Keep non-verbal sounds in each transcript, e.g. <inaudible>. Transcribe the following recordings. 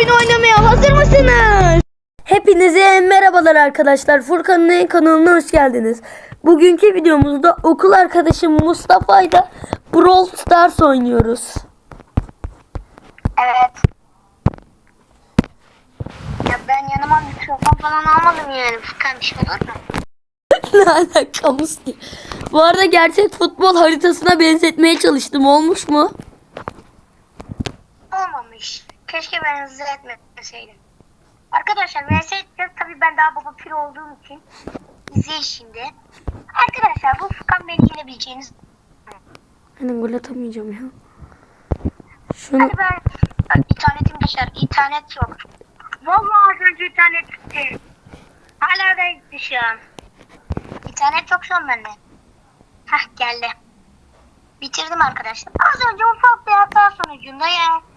oyun oynamaya hazır mısınız? Hepinize merhabalar arkadaşlar. Furkan'ın kanalına hoş geldiniz. Bugünkü videomuzda okul arkadaşım Mustafa'yla Brawl Stars oynuyoruz. Evet. Ya ben yanıma mikrofon falan almadım yani. Furkan bir şey olur mu? <laughs> ne alakamız ki? Bu arada gerçek futbol haritasına benzetmeye çalıştım. Olmuş mu? Olmamış. Keşke ben hızlı etmeseydim. Arkadaşlar VS edeceğiz. Tabii ben daha baba pir olduğum için. İzleyin şimdi. Arkadaşlar bu Furkan beni yenebileceğiniz. Hani gol atamayacağım ya. Şunu Hadi ben Bak, internetim geçer. İnternet yok. Vallahi az önce internet gitti. Hala da gitti şu an. İnternet yok şu an bende. Hah geldi. Bitirdim arkadaşlar. Az önce ufak bir hata sonucunda ya.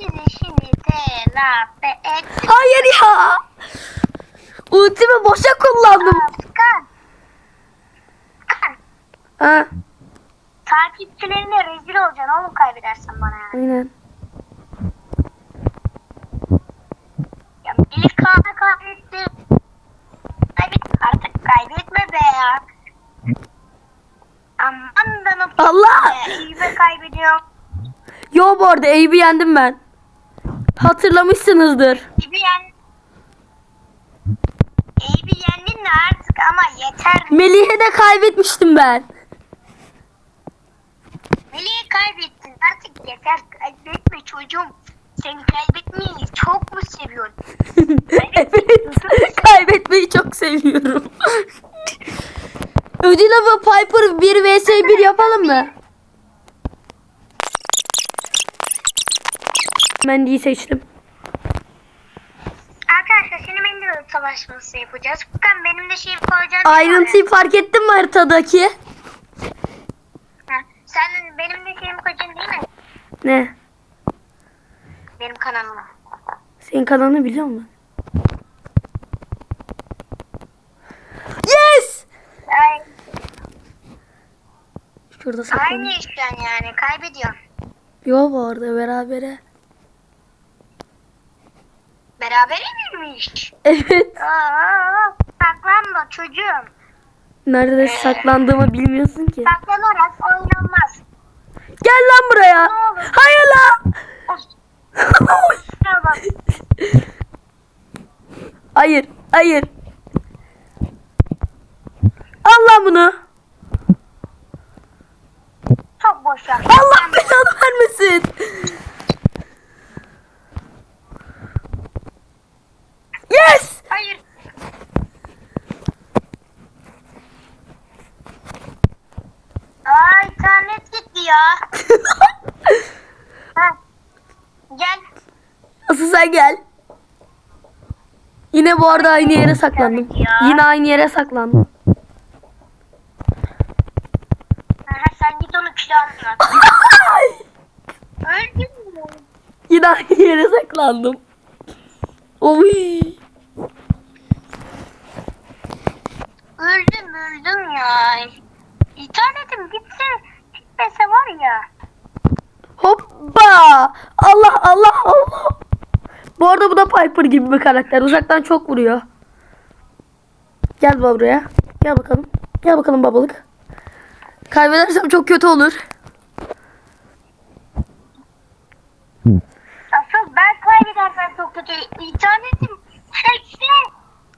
Bizi şimdi telafi etti. Hayır ya. Ultimi boşa kullandım. Furkan. Furkan. Ha, Takipçilerine rezil olacaksın oğlum kaybedersen bana yani. aynen. Ya Kaan'ı kaybetti. Kaybet artık kaybetme be ya. Aman da Allah! İyi be kaybediyor. Yo bu arada Eyüp'ü yendim ben. Hatırlamışsınızdır. İyi yen. Bir yendin de artık ama yeter. Melih'e de kaybetmiştim ben. Melih'i kaybettin artık yeter. Kaybetme çocuğum. Seni kaybetmeyi çok mu seviyorsun? <laughs> evet. Kaybetmeyi çok seviyorum. Ödül avı Piper 1 vs 1 yapalım mı? Ben iyi seçtim. Arkadaşlar şimdi Mendil savaşması yapacağız. Furkan benim de şeyi koyacağım. Ayrıntıyı fark ettin mi haritadaki? Ha, Sen benim de şeyimi koyacaksın değil mi? Ne? Benim kanalıma. Senin kanalını biliyor musun? Yes! Ay, Şurada saklan. aynı işten yani kaybediyorum. Yo bu arada berabere. Miymiş? Evet. Aa, saklanma çocuğum. Nerede saklandığımı bilmiyorsun ki. Saklanarak oynanmaz. Gel lan buraya. Hayır lan. Of, şuna bak. hayır, hayır. Al lan bunu. Çok boş yaptın. Allah belanı vermesin. Yes. Hayır. Aa internet gitti ya. Ha. Gel. Asıl sen gel. Yine bu arada aynı yere saklandım. Yine aynı yere saklandım. Sen git onu. <laughs> Öldün mü? Yine aynı yere saklandım. Oy. Öldüm öldüm ya. İnternetim gitse gitmese var ya. Hoppa. Allah Allah Allah. Bu arada bu da Piper gibi bir karakter. Uzaktan çok vuruyor. Gel baba buraya. Gel bakalım. Gel bakalım babalık. Kaybedersem çok kötü olur. Asıl ben kaybedersem çok kötü. İnternetim.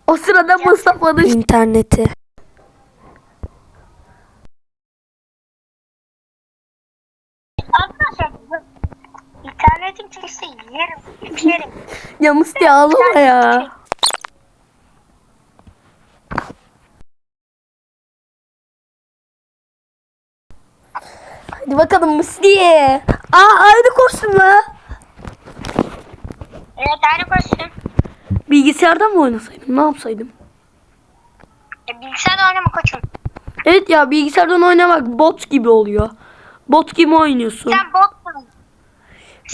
O sırada Mustafa'nın interneti. Arkadaşlar internetim çekse yerim. Yerim. Ya Musti ağlama ya. Hadi bakalım Musti. Aa aynı kostüm la. Evet aynı kostüm. Bilgisayardan mı oynasaydım? Ne yapsaydım? E, bilgisayarda oynama koçum. Evet ya bilgisayardan oynamak bot gibi oluyor. Bot gibi oynuyorsun. Sen botsun.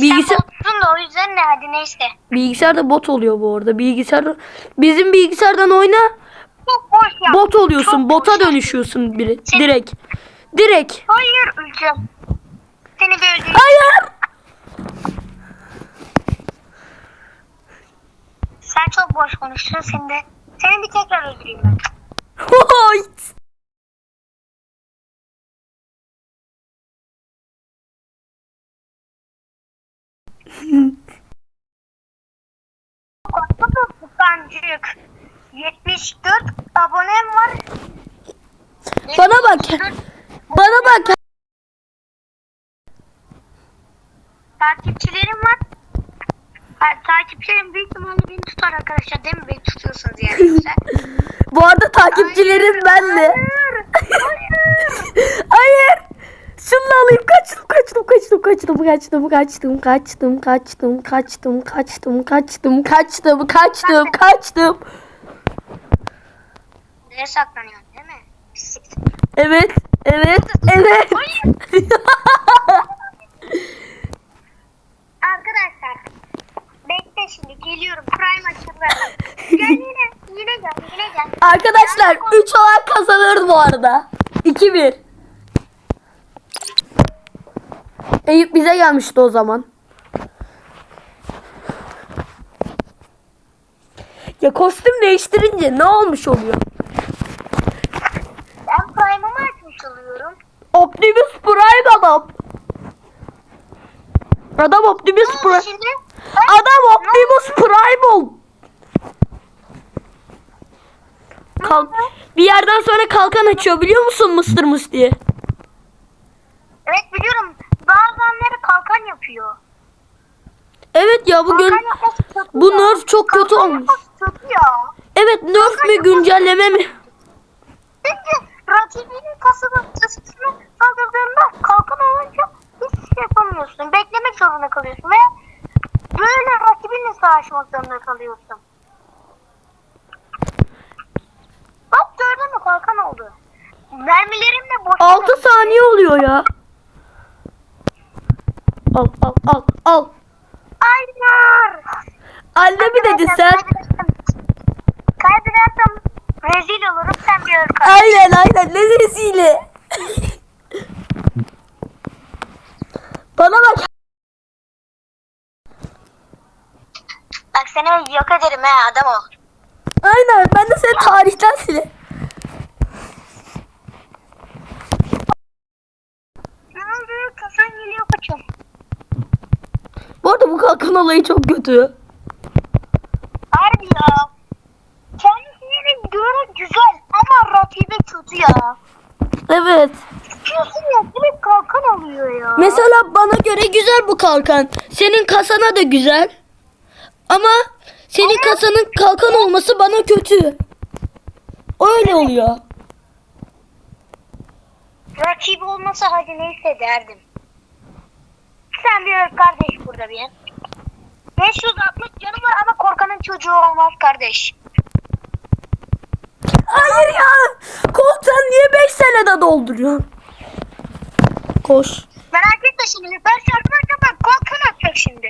Bilgisayar... Sen da o yüzden ne hadi neyse. Bilgisayarda bot oluyor bu arada. Bilgisayar bizim bilgisayardan oyna. Çok boş ya. Bot oluyorsun. Çok bota boş. dönüşüyorsun biri. Direkt. Direkt. Hayır öleceğim. Seni de öleceğim. Hayır. Sen çok boş konuştun. Seni de seni bir tekrar öldüreyim ben. <laughs> Korkma Furkancık. 74 abonem var. Bana bak. 74 Bana bak. Takipçilerim var. Ha, takipçilerim büyük ihtimalle beni tutar arkadaşlar. Değil mi? Beni tutuyorsunuz yani. Bu arada takipçilerim benle. Hayır. <laughs> Hayır. Şunu alayım. Kaçtım, kaçtım, kaçtım, kaçtım, kaçtım, kaçtım, kaçtım, kaçtım, kaçtım, kaçtım, kaçtım, kaçtım, kaçtım, kaçtım. Nereye saklanıyorsun değil mi? Evet, evet, evet. Arkadaşlar. Bekle şimdi geliyorum. Prime açıldı. Gel yine. Yine gel. Yine gel. Arkadaşlar 3 olan kazanır bu arada. 2-1. Eyüp bize gelmişti o zaman. Ya kostüm değiştirince ne olmuş oluyor? Ben Prime'ımı açmış oluyorum. Optimus Prime adam. Adam Optimus Ne Prime. şimdi? Adam Optimus Prime ol. Kalk. Bir yerden sonra kalkan açıyor biliyor musun Mr. Mus diye. Evet biliyorum. Kalkan yapıyor. Evet ya bugün Kalkan kötü bu ya. nerf çok kötü Kalkan olmuş. yapması kötü ya. Evet nerf mi güncelleme mi? Çünkü rakibinin kasını kasısını saldırdığında kalkan olunca hiçbir şey yapamıyorsun. Beklemek zorunda kalıyorsun ve böyle rakibinle savaşmak zorunda kalıyorsun. Bak gördün mü kalkan oldu. Mermilerim de boş. 6 saniye oluyor ya. Al al al al. Hayır. Anne mi dedi sen? Kaybedersem rezil olurum sen bir ırk. Aynen aynen ne rezili. Bana bak. Bak seni yok ederim he adam ol. Aynen ben de seni tarihten sile. Ne oldu? Kasan geliyor koçum. Bu arada bu kalkan olayı çok kötü. Harbi ya. Kendisine göre güzel ama rakibi kötü ya. Evet. Çıkıyorsun ya direkt kalkan alıyor ya. Mesela bana göre güzel bu kalkan. Senin kasana da güzel. Ama senin kasanın kalkan olması bana kötü. Öyle oluyor. Rakibi olmasa hadi neyse derdim. Sen bir öl kardeş burada bir. 560 canım var ama korkanın çocuğu olmaz kardeş. Hayır ya. Sen niye 5 senede dolduruyorsun? Koş. Merak etme şimdi ben şarkı bak korkan atacak şimdi.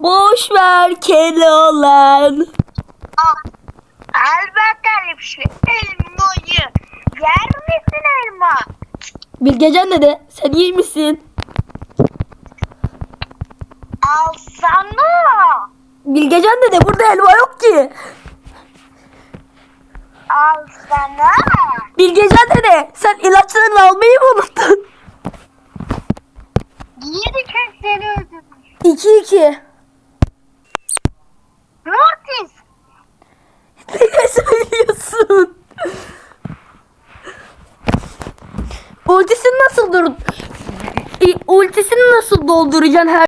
Boş ver Keloğlan. Al. Elbette bir şey. Elmayı. Yer misin elma? Bilgecan dede sen iyi misin? Alsana. Bilgecan dede burada elma yok ki. Alsana. Bilgecan dede sen ilaçlarını almayı mı unuttun? Yedi seni öldürmüş. 2-2. Mortis. Ne söylüyorsun? Ultisini nasıl dur? Ultisini nasıl dolduracaksın her?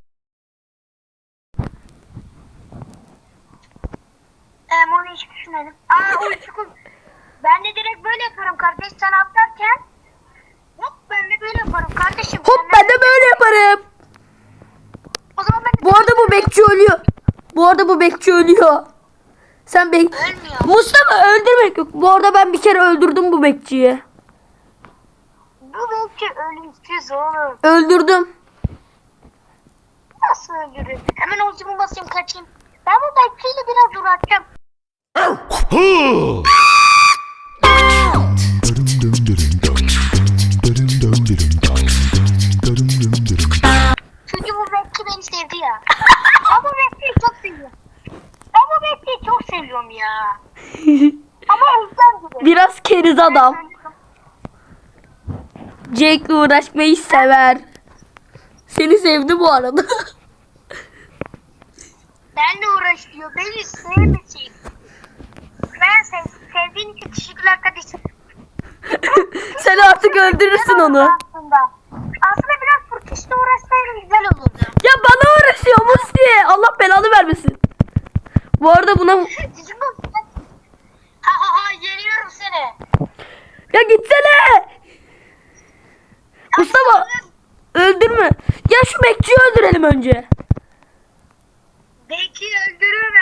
Ee, onu hiç düşünmedim. Aa ulti kul. Ben de direkt böyle yaparım kardeş sen atlarken. Hop ben de böyle yaparım kardeşim. Hop Sen ben de böyle yaparım. O zaman ben de Bu arada bu bekçi ölüyor. Bekçi ölüyor. Sen bek... Ölmüyor. Mustafa öldürmek yok. Bu arada ben bir kere öldürdüm bu bekçiyi. Bu belki ölümsüz oğlum. Öldürdüm. Nasıl öldürür? Hemen ultimi basayım kaçayım. Ben bu bekçiyle biraz uğraşacağım. Çünkü bu bekçi beni sevdi ya. Ben bu bekçiyi çok seviyorum. Ben bu <laughs> Ama özlem gibi. Biraz keriz adam. Jake'le uğraşmayı sever. Seni sevdi bu arada. <laughs> Benle uğraş diyor. Beni sevmesin. Ben sev, sevdiğin için teşekkürler kardeşim. Sen artık öldürürsün onu. Aslında. Aslında biraz Furkiş'le uğraşsaydım güzel olurdu. Ya bana uğraşıyor Musti. Allah belanı vermesin. Bu arada buna... Ha ha ha yeniyorum seni. Ya gitsene. Mustafa öldürme. Ya şu bekçiyi öldürelim önce. Belki öldürürüm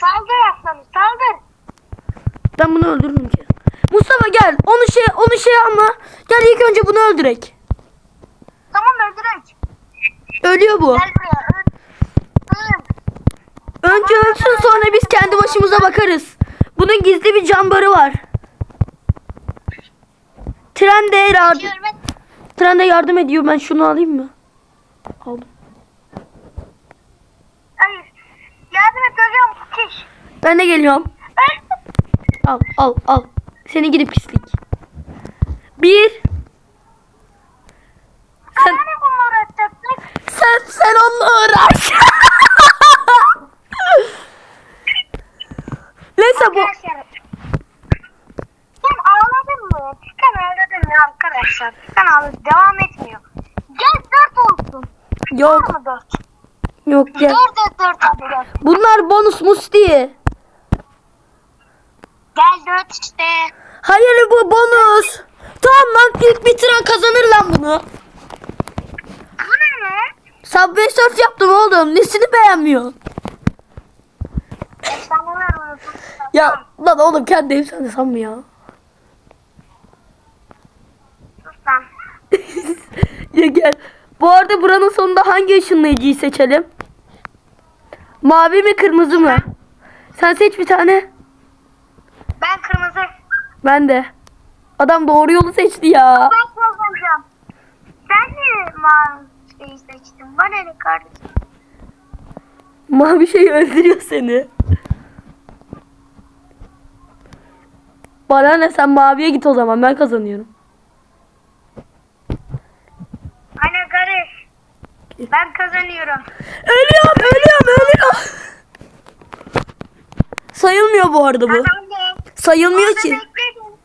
Saldır aslanım saldır. Ben bunu öldürürüm ki. Mustafa gel. Onu şey onu şey alma. Gel ilk önce bunu öldürek. Tamam öldürürüm. Ölüyor bu. Gel buraya. Öl. Önce ölsün sonra biz kendi başımıza bakarız. Bunun gizli bir cambarı var. Trende yardım, Diyorum ben. trende yardım ediyor. Ben şunu alayım mı? Aldım. Hayır. Yardım et ölüyorum Furkiş. Ben de geliyorum. Al al al. Seni gidip pislik. Bir. Sen, sen, sen onunla uğraş. <laughs> Neyse bu. Arkadaşlar. Sen ağladın mı? Tıkan ağladın ya arkadaşlar. Tıkan ağladı. Devam etmiyor. Gel dört olsun. Var Yok mı dört? yok gel. Dört dört dört hadi dört. Bunlar bonus musti. Gel dört işte. Hayır bu bonus. Tamam lan ilk bitiren kazanır lan bunu. Bu ne lan? Subway surf yaptım oğlum. Nesini beğenmiyor? Efsaneler. Ya lan oğlum kendi efsane sanma ya. <laughs> Ya gel. Bu arada buranın sonunda hangi ışınlayıcıyı seçelim? Mavi mi kırmızı mı? Sen seç bir tane. Ben kırmızı. Ben de. Adam doğru yolu seçti ya. Ben kazanacağım. Sen de mavi şeyi seçtin. Bana ne kardeşim? Mavi şey öldürüyor seni. Bana ne sen maviye git o zaman ben kazanıyorum. Anne kardeş. Ben kazanıyorum. Ölüyorum ölüyorum ölüyorum. Sayılmıyor bu arada bu. Kazandım. Sayılmıyor Orada ki. bekledim.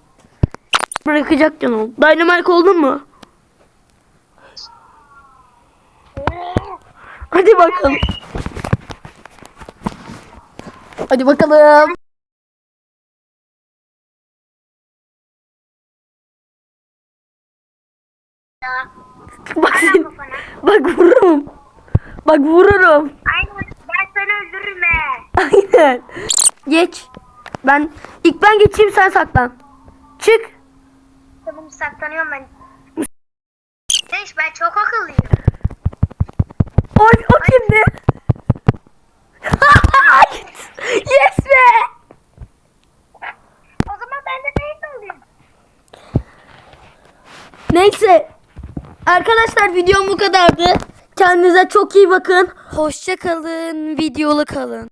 Bırakacak canım. Dynamite oldun mu? Hadi bakalım. Hadi bakalım. Bak kafana. Bak vururum. Bak vururum. Aynen. Ben seni öldürürüm he. Aynen. Geç. Ben ilk ben geçeyim sen saklan. Çık. Tamam saklanıyorum ben. Neyse ben çok akıllıyım. O, o kimdi? <laughs> yes be. O zaman ben de neyi alayım? Neyse. Arkadaşlar videom bu kadardı. Kendinize çok iyi bakın. Hoşça kalın. Videolu kalın.